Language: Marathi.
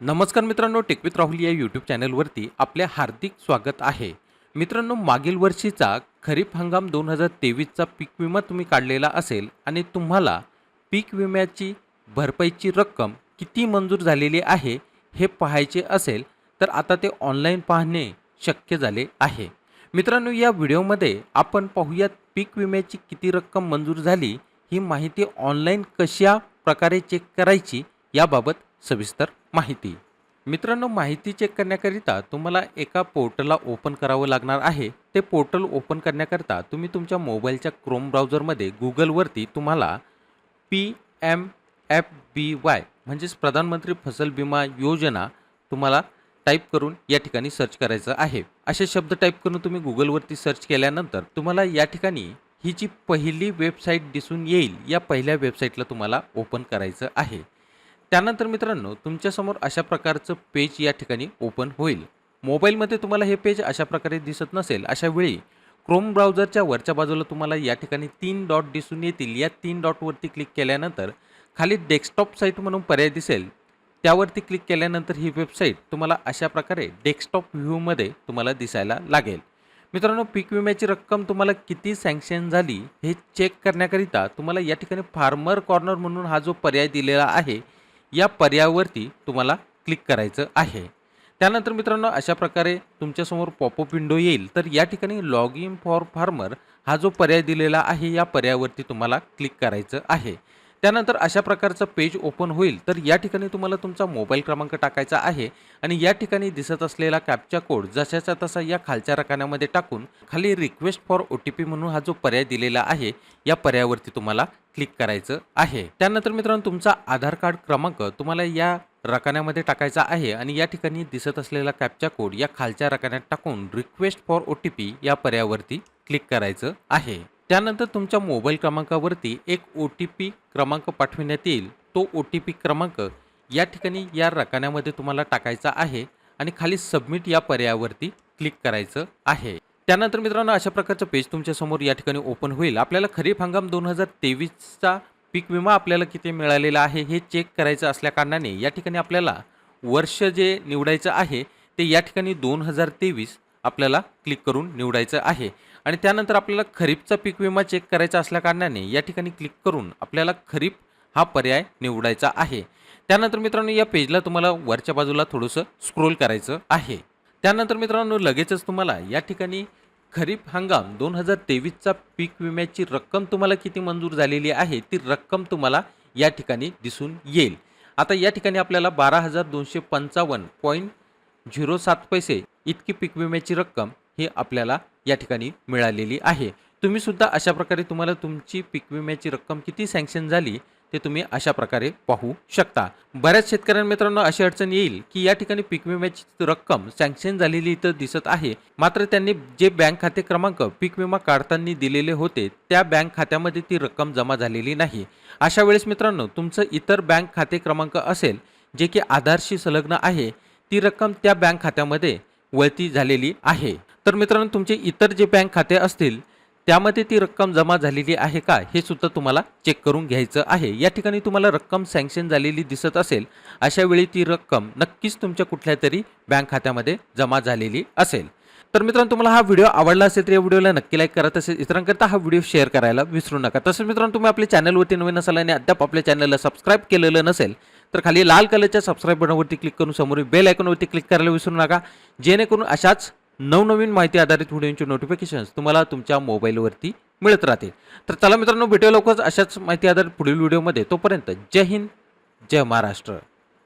नमस्कार मित्रांनो टेकवित राहुल या यूट्यूब चॅनलवरती आपले हार्दिक स्वागत आहे. मित्रांनो मागील वर्षीचा खरीप हंगाम दोन हजार तेवीसचा पीक विमा तुम्ही काढलेला असेल आणि तुम्हाला पीक विम्याची भरपाईची रक्कम किती मंजूर झालेली आहे हे पाहायचे असेल तर आता ते ऑनलाईन पाहणे शक्य झाले आहे. मित्रांनो या व्हिडिओमध्ये आपण पाहूयात पीक विम्याची किती रक्कम मंजूर झाली ही माहिती ऑनलाईन कशा प्रकारे चेक करायची याबाबत सविस्तर माहिती. मित्रांनो माहिती चेक करण्याकरिता तुम्हाला एका पोर्टलला ओपन करावं लागणार आहे. ते पोर्टल ओपन करण्याकरिता तुम्ही तुमच्या मोबाईलच्या क्रोम ब्राउझरमध्ये गुगलवरती तुम्हाला P M F B Y म्हणजेच प्रधानमंत्री फसल विमा योजना तुम्हाला टाईप करून या ठिकाणी सर्च करायचं आहे. असे शब्द टाईप करून तुम्ही गुगलवरती सर्च केल्यानंतर तुम्हाला या ठिकाणी ही जी पहिली वेबसाईट दिसून येईल या पहिल्या वेबसाईटला तुम्हाला ओपन करायचं आहे. त्यानंतर मित्रांनो तुमच्यासमोर अशा प्रकारचं पेज या ठिकाणी ओपन होईल. मोबाईलमध्ये तुम्हाला हे पेज अशा प्रकारे दिसत नसेल अशा वेळी क्रोम ब्राउझरच्या वरच्या बाजूला तुम्हाला या ठिकाणी तीन डॉट दिसून येतील. या तीन डॉटवरती क्लिक केल्यानंतर खाली डेस्कटॉप साईट म्हणून पर्याय दिसेल. त्यावरती क्लिक केल्यानंतर ही वेबसाईट तुम्हाला अशा प्रकारे डेस्कटॉप व्ह्यूमध्ये तुम्हाला दिसायला लागेल. मित्रांनो पीक विम्याची रक्कम तुम्हाला किती सँक्शन झाली हे चेक करण्याकरिता तुम्हाला या ठिकाणी फार्मर कॉर्नर म्हणून हा जो पर्याय दिलेला आहे या पर्यायावरती तुम्हाला क्लिक करायचं आहे. त्यानंतर मित्रांनो अशा प्रकारे तुमच्यासमोर पॉपअप विंडो येईल. तर या ठिकाणी लॉग इन फॉर फार्मर हा जो पर्याय दिलेला आहे या पर्यायावरती तुम्हाला क्लिक करायचं आहे. त्यानंतर अशा प्रकारचं पेज ओपन होईल तर या ठिकाणी तुम्हाला तुमचा मोबाईल क्रमांक टाकायचा आहे आणि या ठिकाणी दिसत असलेला कॅपचा कोड जशाचा तसा या खालच्या रकान्यामध्ये टाकून खाली request for O T P म्हणून हा जो पर्याय दिलेला आहे या पर्यायावरती तुम्हाला क्लिक करायचं आहे. त्यानंतर मित्रांनो तुमचा आधार कार्ड क्रमांक तुम्हाला या रकान्यामध्ये टाकायचा आहे आणि या ठिकाणी दिसत असलेला कॅपचा कोड या खालच्या रकान्यात टाकून request for O T P या पर्यायावरती क्लिक करायचं आहे. त्यानंतर तुमच्या मोबाईल क्रमांकावरती एक ओ टी पी क्रमांक पाठविण्यात येईल. तो ओ टी पी क्रमांक या ठिकाणी या रकान्यामध्ये तुम्हाला टाकायचा आहे आणि खाली सबमिट या पर्यायावरती क्लिक करायचं आहे. त्यानंतर मित्रांनो अशा प्रकारचं पेज तुमच्यासमोर या ठिकाणी ओपन होईल. आपल्याला खरीप हंगाम दोन हजार तेवीसचा पीक विमा आपल्याला किती मिळालेला आहे हे चेक करायचं असल्याकारणाने या ठिकाणी आपल्याला वर्ष जे निवडायचं आहे ते या ठिकाणी दोन हजार तेवीस आपल्याला क्लिक करून निवडायचं आहे. आणि त्यानंतर आपल्याला खरीपचा पीक विमा चेक करायचा असल्याकारणाने या ठिकाणी क्लिक करून आपल्याला खरीप हा पर्याय निवडायचा आहे. त्यानंतर मित्रांनो या पेजला तुम्हाला वरच्या बाजूला थोडंसं स्क्रोल करायचं आहे. त्यानंतर मित्रांनो लगेचच तुम्हाला या ठिकाणी खरीप हंगाम दोन हजार तेवीसचा पीक विम्याची रक्कम तुम्हाला किती मंजूर झालेली आहे ती रक्कम तुम्हाला या ठिकाणी दिसून येईल. आता या ठिकाणी आपल्याला बारा हजार दोनशे पंचावन्न पॉईंट झिरो सात पैसे इतकी पीक विम्याची रक्कम ही आपल्याला या ठिकाणी मिळालेली आहे. तुम्ही सुद्धा अशा प्रकारे तुम्हाला तुमची पीक विम्याची रक्कम किती सँक्शन झाली ते तुम्ही अशा प्रकारे पाहू शकता. बऱ्याच शेतकऱ्यां मित्रांनो अशी अडचण येईल की या ठिकाणी पीक विम्याची रक्कम सँक्शन झालेली इथं दिसत आहे. मात्र त्यांनी जे बँक खाते क्रमांक पीक विमा काढताना दिलेले होते त्या बँक खात्यामध्ये ती रक्कम जमा झालेली नाही. अशा वेळेस मित्रांनो तुमचं इतर बँक खाते क्रमांक असेल जे की आधारशी संलग्न आहे ती रक्कम त्या बँक खात्यामध्ये वळती झालेली आहे. तर मित्रांनो तुमचे इतर जे बँक खाते असतील त्यामध्ये ती रक्कम जमा झालेली आहे का हे सुद्धा तुम्हाला चेक करून घ्यायचं आहे. या ठिकाणी तुम्हाला रक्कम सँक्शन झालेली दिसत असेल अशा वेळी ती रक्कम नक्कीच तुमच्या कुठल्या तरी बँक खात्यामध्ये जमा झालेली असेल. तर मित्रांनो तुम्हाला हा व्हिडिओ आवडला असेल तर या व्हिडिओला नक्की लाईक करा. तसेच इतरांकरता हा व्हिडिओ शेअर करायला विसरू नका. तसेच मित्रांनो तुम्ही आपल्या चॅनलवरती नवीन असाल आणि अद्याप आपल्या चॅनलला सबस्क्राईब केलेलं नसेल तर खाली लाल कलरच्या सबस्क्राईब बटनवरती क्लिक करून समोर बेल आयकॉनवरती क्लिक करायला विसरू नका. जेणेकरून अशाच नवनवीन माहिती आधारित व्हिडिओचे नोटिफिकेशन्स तुम्हाला तुमच्या मोबाईलवरती मिळत राहतील. तर चला मित्रांनो भेटूया लवकरच अशाच माहिती आधारित पुढील व्हिडिओमध्ये तोपर्यंत जय हिंद जय महाराष्ट्र.